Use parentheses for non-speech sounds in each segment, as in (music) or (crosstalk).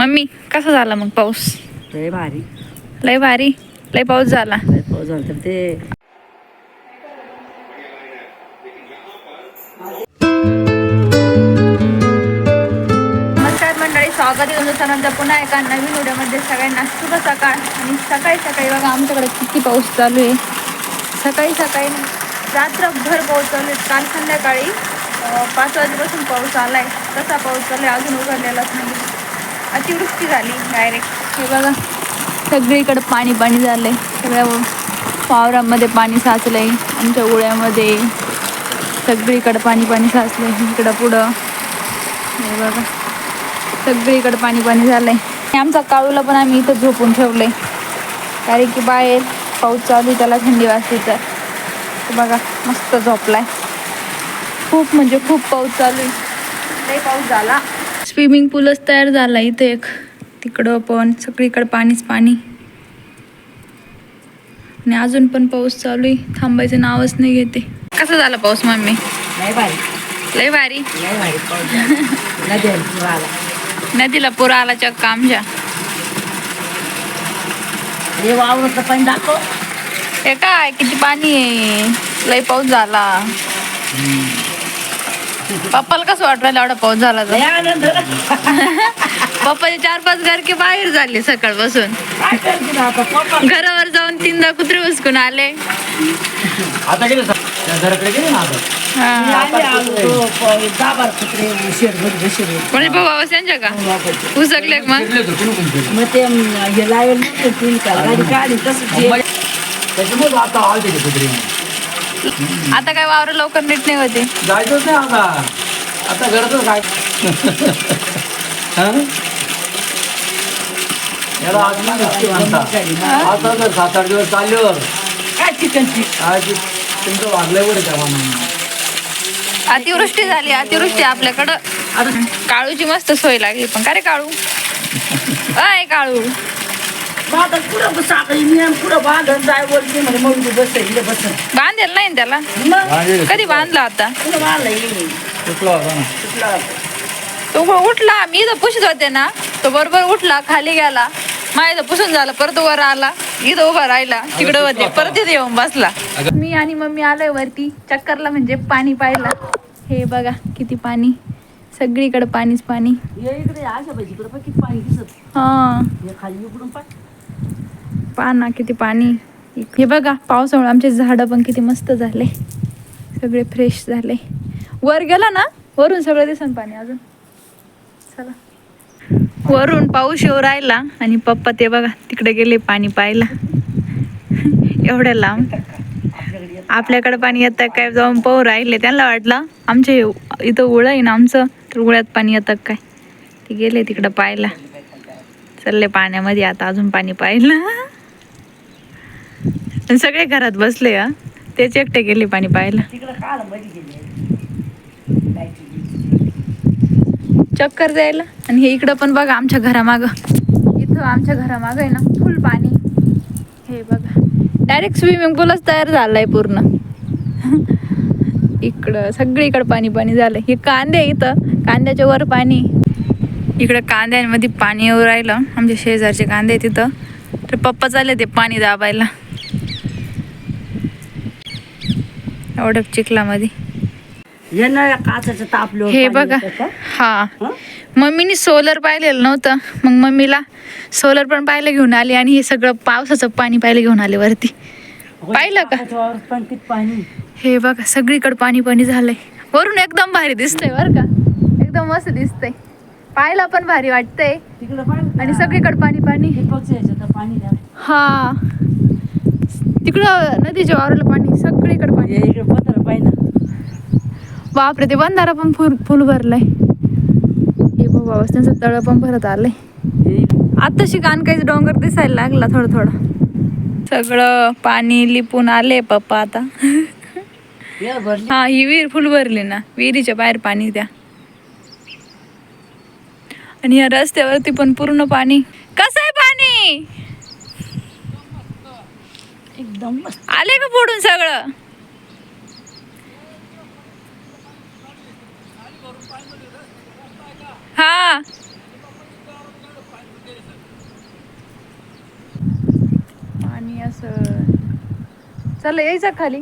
Mummy कसा झाला मग पाऊस? लय भारी. लय भारी? लय पाऊस झाला. लय पाऊस झाला तर ते नमस्कार मंडळी स्वागत आहे सर्वांचं. पुन्हा एका नवीन व्हिडिओमध्ये सगळ्यांना शुभ सकाळ. आणि सकाळी सकाळी बघा आमच्याकडे किती पाऊस चालू आहे. सकाळी सकाळी रात्रभर पाऊस चालू आहे. काल संध्याकाळी पाच वाजेपासून पाऊस आला आहे कसा पाऊस चालू आहे अजून उघडलेलाच नाही. अतिवृष्टी झाली डायरेक्ट हे बघा सगळीकडे पाणी पाणी झालं आहे सगळ्या वावरामध्ये पाणी साचलं आहे आमच्या उळ्यामध्ये सगळीकडे पाणी पाणी साचलं आहे इकडं पुढं. हे बघा सगळीकडे पाणी पाणी झालंय. आणि आमचा काळूला पण आम्ही इथं झोपून ठेवलंय. कारण की बाहेर पाऊस चालू आहे, त्याला थंडी वाजते तर. बघा मस्त झोपलाय. खूप म्हणजे खूप पाऊस चालू आहे. पाऊस झाला. स्विमिंग पूलच तयार झाला इथे एक. तिकडं पण सगळीकडे पाणीच पाणी. आणि अजून पण पाऊस चालू आहे. थांबायचं नावच नाही घेते. कसा झाला पाऊस मम्मी? लय भारी. लय भारी? लय भारी पाऊस झाला. नद्याला पूर आला. नदीला पूर आला चक्क आमच्या. वावरत पण दाखव. हे काय किती पाणी आहे? लय पाऊस झाला. पप्पाला कसं वाटलं एवढा पाऊस झाला लय तर आनंद पप्पाचे चार पाच घरके बाहेर झाले सकाळपासून. काय करते ना आता पप्पा? घरावर जाऊन तीनदा कुत्रे बसकून आले. आता गेले सर. त्या घराकडे गेले ना आता? हा. आले आलो तो प- दाबार कुत्रे शेडमध्ये शेड कोणी बाबा त्यांच्या का? उसकले मग? फिरले होते कुणी कुणी फिरले मग ते अं, हे लावेल नव्हते तीन काल गाडी काढली तसं जे त्याच्यामुळे आता आलते ते कुत्रे. (laughs) आता काय वावर लवकर नीट नाही होते. जायचंच नाही आता. आता घरातच काय? हा? याला आज नाही नसती म्हणता. आता जर सात आठ दिवस चालल्यावर काय चिकनची काय तुमचं वागलंय बरं त्या मानाने अतिवृष्टी झाली अतिवृष्टी आपल्याकडं. आता काळूची मस्त सोय लागली पण का रे काळू? (laughs) अय काळू. आता पुढं साखळी मी पुढं बांधून जाय वरती मग बस इकडे बस बांधेल नाही ना त्याला? मग? कधी बांधला आता पुढं बांधलं येईल कुठला होता? ना कुठला तो उठला. मी इथं पुशीत होते ना. तो बरोबर उठला खाली गेला. माझ्या इथं पुसून झालं परत वर आला इथं उभा राहिला. तिकडे होते परत इथे येऊन बसला. मी आणि मम्मी आलोय वरती. चक्करला म्हणजे पाणी पाहिलं. हे बघा किती पाणी. सगळीकडे पाणीच पाणी. हे इकडे अशा पाहिजे इकडे पण किती पाणी दिसत. हा. हे खाली इकडून पाय पाना किती पाणी. हे बघा पावसामुळे आमचे झाडं पण किती मस्त झाले. सगळे फ्रेश झाले. वर गेला ना? वरून सगळं दिसन पाणी अजून. चला. वरून पाऊस येऊ राहिला आणि पप्पा ते बघा तिकडे गेले पाणी पाहायला. एवढ्या लांब. आपल्याकडे पाणी येतं काय? जाऊन पाहू राहिले. त्यांना वाटलं आमच्या इथं उळ आहे ना आमचं तर उळ्यात पाणी येतं काय? ते गेले तिकडं पाहायला. चालले पाण्यामध्ये आता अजून पाणी पाहिलं आणि सगळे घरात बसले हा. तेच एकटे गेले पाणी पाहायला. चक्कर जायला आणि हे इकडं पण बघा आमच्या घरामागं. इथं आमच्या घरामागं आहे ना फुल पाणी. हे बघा. डायरेक्ट स्विमिंग पूलच तयार झालाय पूर्ण. (laughs) इकडं सगळीकडं पाणी पाणी झालंय. हे कांदे इथं. कांद्याच्या वर पाणी. इकडं कांद्यांमध्ये पाणी येऊ राहिलं. आमच्या शेजारचे कांदे तिथं तर पप्पा चालले ते पाणी दाबायला. एवढं चिखलामध्ये. हे नळ्या काचाचं तापलं हे बघा. हा. मम्मीनी सोलर पाहिलेलं नव्हतं. मग मम्मीला सोलर पण पाहायला घेऊन आली आणि हे सगळं पावसाचं पाणी पाहायला घेऊन आले वरती. पाहिलं का? पण हे बघा सगळीकडे पाणी पाणी झालंय. वरून एकदम भारी दिसतंय बरं का? एकदम मस्त दिसतंय. पाहायला पण भारी वाटतंय. आणि सगळीकडे पाणी पाणी. हा. तिकडं नदीच्या वावराला पाणी सगळीकडे पाणी. इकडे पत्र पाहिजे बापरे ते बंधारा पण फुल फुल भरलाय. हे बाबा त्यांचं तळ पण भरत आलंय. आताशी काहीच डोंगर दिसायला लागला थोडं थोडं. सगळं पाणी लिपून आले पप्पा आता. हे हा ही विहीर फुल भरली ना. विहिरीच्या बाहेर पाणी त्या आणि या रस्त्यावरती पण पूर्ण पाणी. कसं आहे पाणी? एकदम आले का फोडून सगळं? हा. पाणी असं. चला यायचा खाली.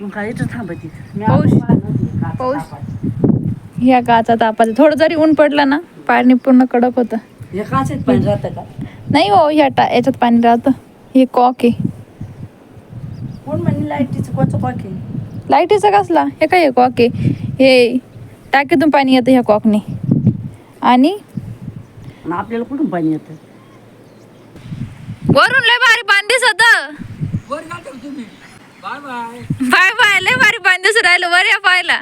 मग काय इथं पाऊस. पाऊस. ह्या गाचा तापाचा थोडं जरी ऊन पडलं ना पाणी पूर्ण कडक होत. पाणी राहतं नाही हो ह्या टा याच्यात पाणी राहतं. हे कॉक आहे. लाईटीचं कोणचं कॉक आहे? लाईटीचा कसला? हे काय हे कॉक आहे? हे टाकीतून पाणी येतं ह्या कॉकने. आणि? आणि आपल्याला कुठून पाणी येतं? वरून लय भारी पाणी दिसत. Bye bye. लय भारी पाणी दिसत राहिलं वर या पाहायला.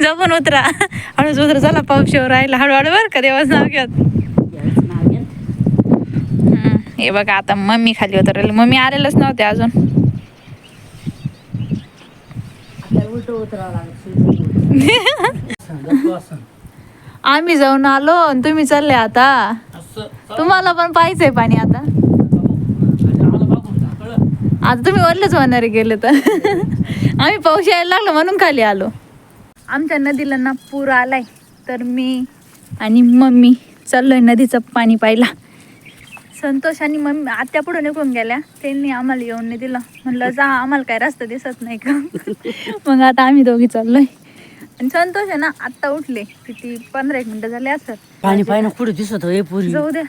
जपून उतरा. हळूच उतरा चला पाऊस येऊ राहिला. हळूहळू बरं का देवाचं नाव घेत यावेळेस नाव घेत हम्म, हे बघा आता मम्मी खाली उतरली मम्मी आलेलंच नव्हते अजून. (laughs) आम्ही जाऊन आलो आणि तुम्ही चालले आता. तुम्हाला पण पाहिजे पाणी आता. आता तुम्ही वरलेच होणारे गेले तर. (laughs) आम्ही पाऊस यायला लागलो म्हणून खाली आलो. आमच्या नदीला ना पूर आलाय तर मी आणि मम्मी चाललोय नदीचं पाणी पाहिला संतोष आणि मम्मी आत्या पुढे निघून गेल्या. त्यांनी आम्हाला येऊन नाही दिलं. म्हणलं जा आम्हाला काय रस्ता दिसत नाही का? (laughs) मग आता आम्ही दोघी चाललोय. आणि संतोष आहे ना आत्ता उठले. किती पंधरा एक मिनिटं झाले असतात. पाणी पाहिजे कुठं दिसत हे पुरी? जाऊ द्या.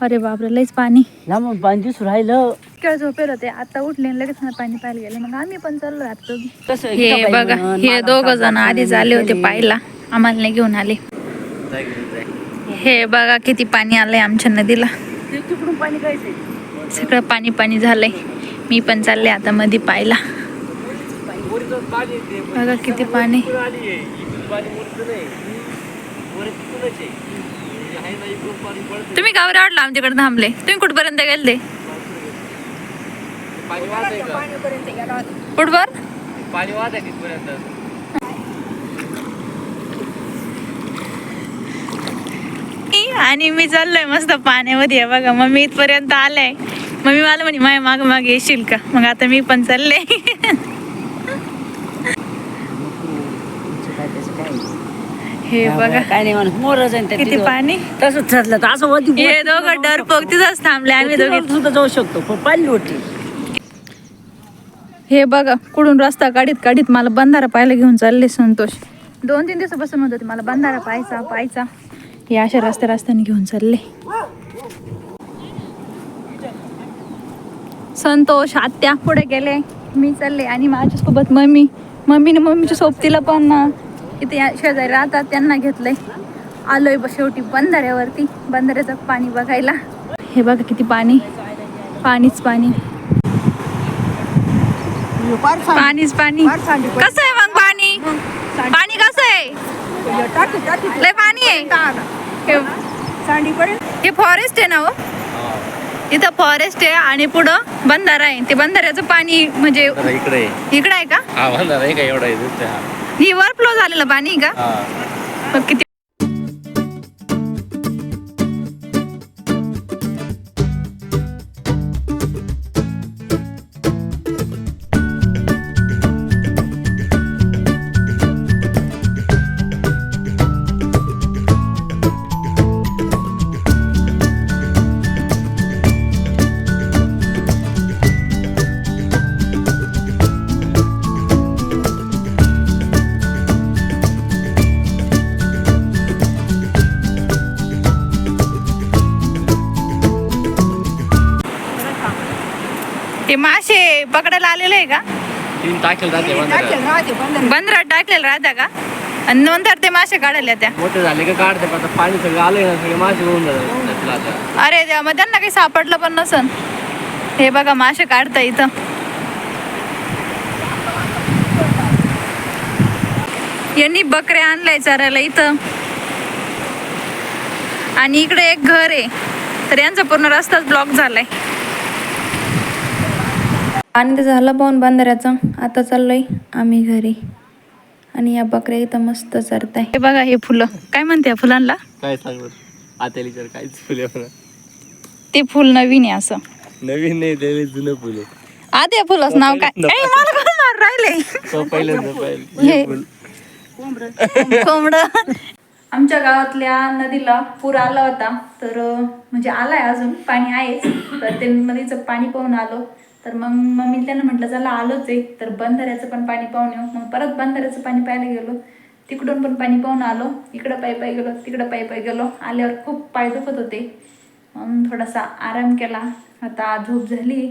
अरे बापरे लईच पाणी. लांबून पाणी दिसू राहिलं. केळ झोपेल होते. आता उठले आणि लगेच मला पाणी पाहायला गेले. मग आम्ही पण चाललो आता दोघी. कसं हे बघा हे दोघ जण आधीच आले होते गेले. पाहायला. आम्हाला नाही घेऊन आले. हे बघा किती पाणी आलंय आमच्या नदीला. पाणी सगळं पाणी पाणी झालंय. मी पण चालले आता मध्ये पाहायला. बघा किती पाणी. तुम्ही गावरे वाटला आमच्याकडे थांबले. तुम्ही कुठपर्यंत गेले कुठवर? पाणी वाहत आहे तिथपर्यंत. आणि मी चाललोय मस्त पाण्यामध्ये. बघा मम्मी इथपर्यंत आलंय. मम्मी मला म्हणे माय माग माग येशील का? मग आता मी पण चालले. हे बघा. म्हणत किती. पाणी? तसंच ठरलं तर असं हे दोघं डरपोक तिथंच थांबले आम्ही दोघे. सुद्धा जाऊ शकतो पण होती हे बघा कुठून रस्ता काढीत काढीत मला बंधारा पाहायला घेऊन चालले संतोष. दोन तीन दिवसापासून होते मला बंधारा पाहायचा पाहायचा. हे अशा रस्त्या रस्त्याने घेऊन चालले. संतोष आत्या पुढे गेले. मी चालले आणि माझ्यासोबत मम्मी. मम्मीने मम्मीच्या सोबतीला पण इथे शेजारी राहतात त्यांना घेतलंय. आलोय शेवटी बंधाऱ्यावरती बंधाऱ्याचं पाणी बघायला. हे बघा किती पाणी. पाणीच पाणी. पाणीच पाणी. कसं आहे मग पाणी? पाणी कसं आहे? लय पाणी आहे. हे- हे फॉरेस्ट आहे ना हो? इथं फॉरेस्ट आहे आणि पुढं बंधारा आहे. ते बंधाऱ्याचं पाणी म्हणजे इकडे इकडं आहे का? हा म्हणणार आहे का? एवढा आहे हा. फ्लो झालेलं पाणी आहे का? हा. मग किती ते मासे पकडायला आलेले आहे का? तीन टाकेल राहते म्हणणार बंदरात. टाकलेलं राहत्या का? आणि नंतर ते मासे काढायला त्या मोठे झाले का काढते पण आता पाणी सगळं आलंय ना सगळे मासे होऊन जातात आता. अरे देवा मग त्यांना काही सापडलं पण नसन. हे बघा मासे काढता इथं. यांनी बकऱ्या आणलाय चरायला इथं. आणि इकडे एक घर आहे. तर यांचा पूर्ण रस्ताच ब्लॉक झालाय. आणि ते झालं पाहून बंधाऱ्याचं. आता चाललोय आम्ही घरी. आणि या बकऱ्या इथं मस्त चरताय. हे बघा हे फुलं. काय म्हणते या फुलांना? काय सांगू? आता विचार काहीच फुले ते फुल नवीन आहे असं. नवीन नाही ते जुनं फुले आद्या फुलाचं नाव काय? ए, मला कोण राहिले? पहिल्यांदा हे. पाहिलं फुल. कोंबड. आमच्या गावातल्या नदीला पूर आला होता. तर अं, म्हणजे आलाय अजून. पाणी आहेच. तर ते नदीचं पाणी पाहून आलो. तर मग मम्मी त्यांना म्हटलं चला आलोच आहे. तर बंधाऱ्याचं पण पाणी पाहून येऊ. मग परत बंधाऱ्याचं पाणी पाहायला गेलो. तिकडून पण पाणी पाहून आलो. इकडं पायी पायी गेलो तिकडं पायी पायी गेलो. आल्यावर खूप पाय दुखत होते. मग थोडासा आराम केला. आता झोप झाली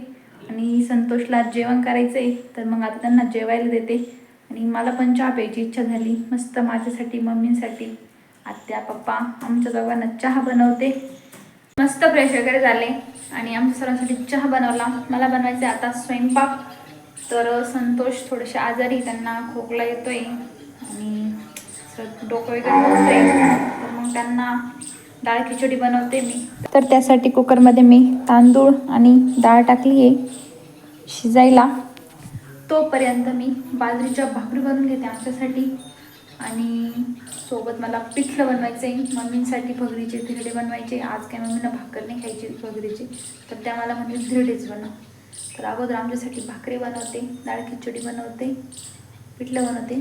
आणि संतोषला जेवण करायचं आहे तर मग आता त्यांना जेवायला देते. आणि मला पण चहा प्यायची इच्छा झाली. मस्त माझ्यासाठी मम्मीसाठी. आत्या पप्पा आमच्या दोघांना चहा बनवते. मस्त फ्रेश वगैरे झाले. आणि आमच्या सर्वांसाठी चहा बनवला. मला बनवायचे आता स्वयंपाक. तर संतोष थोडेसे आजारी त्यांना खोकला येतोय. आणि डोकं वगैरे दुखतंय तर मग त्यांना डाळ खिचडी बनवते मी. तर त्यासाठी कुकरमध्ये मी तांदूळ आणि डाळ टाकली आहे शिजायला. तोपर्यंत मी बाजरीच्या भाकरी बनवून घेते आमच्यासाठी. आणि सोबत मला पिठलं बनवायचं आहे मम्मींसाठी भगरीचे धिरडे बनवायचे आज काय मम्मीनं भाकर नाही खायची भगरीची तर त्या मला म्हणजे धिरडेच बनव. तर अगोदर आमच्यासाठी भाकरी बनवते डाळ खिचडी बनवते पिठलं बनवते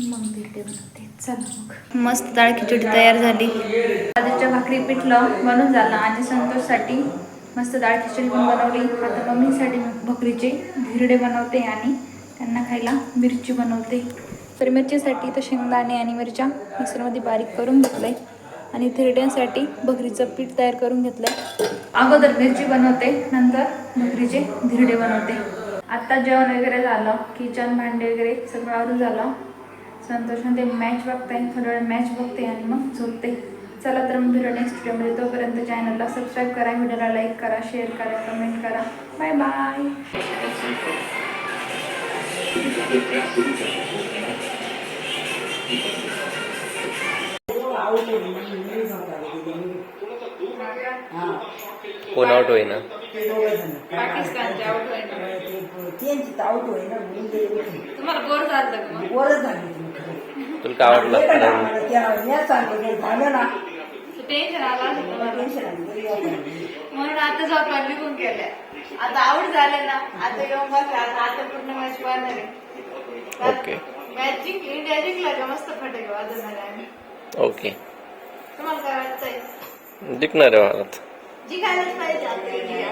मग धिरडे बनवते. चला मग. मस्त डाळ खिचडी तयार झाली. बाजरीच्या भाकरी पिठलं बनवून झालं. आजी संतोषसाठी मस्त डाळ खिचडी पण बनवली. आता मम्मीसाठी भकरीचे धिरडे बनवते आणि त्यांना खायला मिरची बनवते. तर मिरचीसाठी तर शेंगदाणे आणि मिरच्या मिक्सरमध्ये बारीक करून घेतलं आहे आणि थिरड्यांसाठी भगरीचं पीठ तयार करून घेतलं आहे अगोदर मिरची बनवते नंतर भगरीचे धिरडे बनवते. आत्ता जेवण वगैरे झालं किचन भांडे वगैरे सगळं आवरून झालं. संतोष ते मॅच बघताय थोड्या वेळ मॅच बघते आणि मग झोपते. चला तर मग भेटू नेक्स्ट व्हिडिओमध्ये तोपर्यंत चॅनलला सबस्क्राईब करा व्हिडिओला लाईक करा शेअर करा कमेंट करा. बाय बाय कोण आउट होईना पाकिस्तानचे आउट त्यांची तर आउट होईल ना म्हणून ते तुम्हाला बोर झालं झाली. तुला काय आवडलं झालं ना टेन्शन आलं तुम्हाला. टेन्शन. म्हणून आता झोपा निघून गेल्या आता आउट झाले ना आता येऊन बसला आता आता पूर्ण मॅच पाहणार आहे ओके मॅच जिंकली इंडिया जिंकला का मस्त फटाके वाजवणार आहे आम्ही ओके तुम्हाला काय वाटतंय जिंकणार आहे भारत. जिंकायलाच पाहिजे आता इंडिया